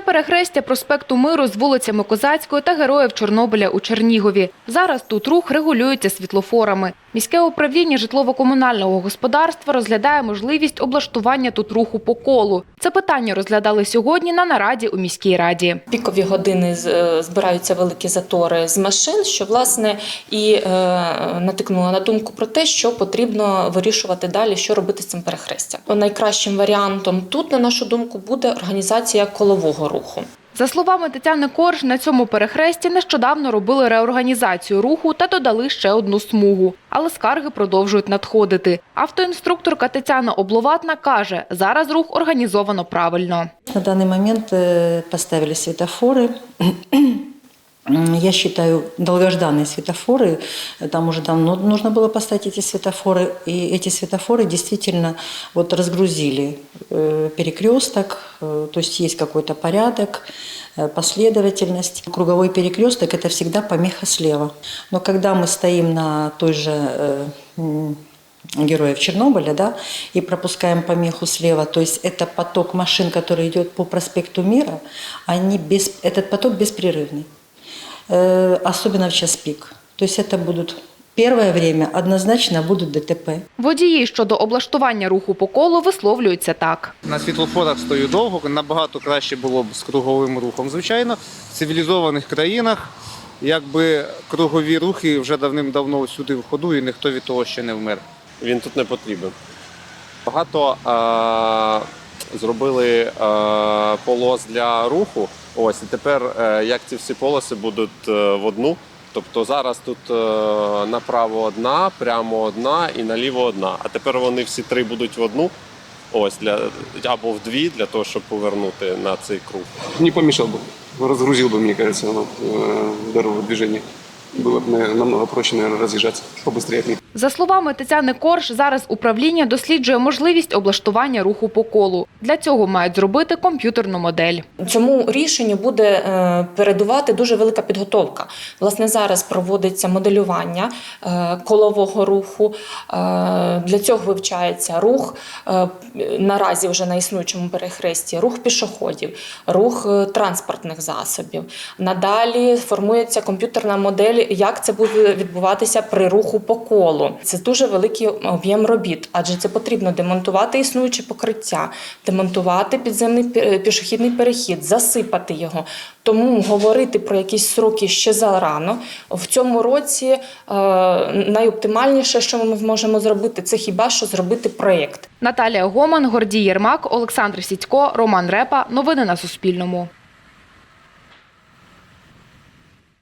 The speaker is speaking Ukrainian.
Перехрестя проспекту Миру з вулицями Козацької та Героїв Чорнобиля у Чернігові. Зараз тут рух регулюється світлофорами. Міське управління житлово-комунального господарства розглядає можливість облаштування тут руху по колу. Це питання розглядали сьогодні на нараді у міській раді. пікові години е, збираються великі затори з машин, що власне і е, натикнула на думку про те, що потрібно вирішувати далі, що робити з цим перехрестям. Найкращим варіантом тут, на нашу думку, буде організація колового руху. За словами Тетяни Корж, на цьому перехресті нещодавно робили реорганізацію руху та додали ще одну смугу. Але скарги продовжують надходити. Автоінструкторка Тетяна Обловатна каже, зараз рух організовано правильно. На данный момент э, поставили светофоры. М, Я считаю, долгожданные светофоры. Там уже давно нужно было поставить эти светофоры. И эти светофоры действительно вот разгрузили э, перекресток. э, То есть есть какой-то порядок, э, последовательность. Круговой перекресток – это всегда помеха слева. Но когда мы стоим на той же э, героев Чернобыля, да, и пропускаем помеху слева, то есть это поток машин, который идет по проспекту Мира, они без, этот поток беспрерывный, особенно в час пик. То есть это будут первое время однозначно будут ДТП. Водії щодо облаштування руху по колу висловлюються так. На світлофорах стою довго, набагато краще було б з круговим рухом. Звичайно, в цивілізованих країнах якби кругові рухи вже давним-давно сюди в ходу, і ніхто від того ще не вмер. він тут не потрібен. Багато е, зробили е, полос для руху. Ось і тепер е, як ці всі полоси будуть е, в одну. Тобто зараз тут е, направо одна, прямо одна і наліво одна. А тепер вони всі три будуть в одну. Ось для або в дві для того, щоб повернути на цей круг. не помешал бы. Разгрузил бы, мне кажется, оно, э, дорогу движения. Было бы наверное, намного проще, наверное, разъезжаться побыстрее от них. За словами Тетяни Корж, зараз управління досліджує можливість облаштування руху по колу. Для цього мають зробити комп'ютерну модель. Цьому рішенню буде е, передувати дуже велика підготовка. Власне, зараз проводиться моделювання е, колового руху. Е, Для цього вивчається рух наразі вже на існуючому перехресті, рух пішоходів, рух транспортних засобів. Надалі формується комп'ютерна модель, як це буде відбуватися при руху по колу. Це дуже великий об'єм робіт, адже це потрібно демонтувати існуюче покриття, демонтувати підземний пі- пішохідний перехід, засипати його. Тому говорити про якісь сроки ще зарано. В цьому році е, найоптимальніше, що ми можемо зробити, це хіба що зробити проєкт. Наталія Гоман, Гордій Єрмак, Олександр Сідько, Роман Репа. Новини на Суспільному.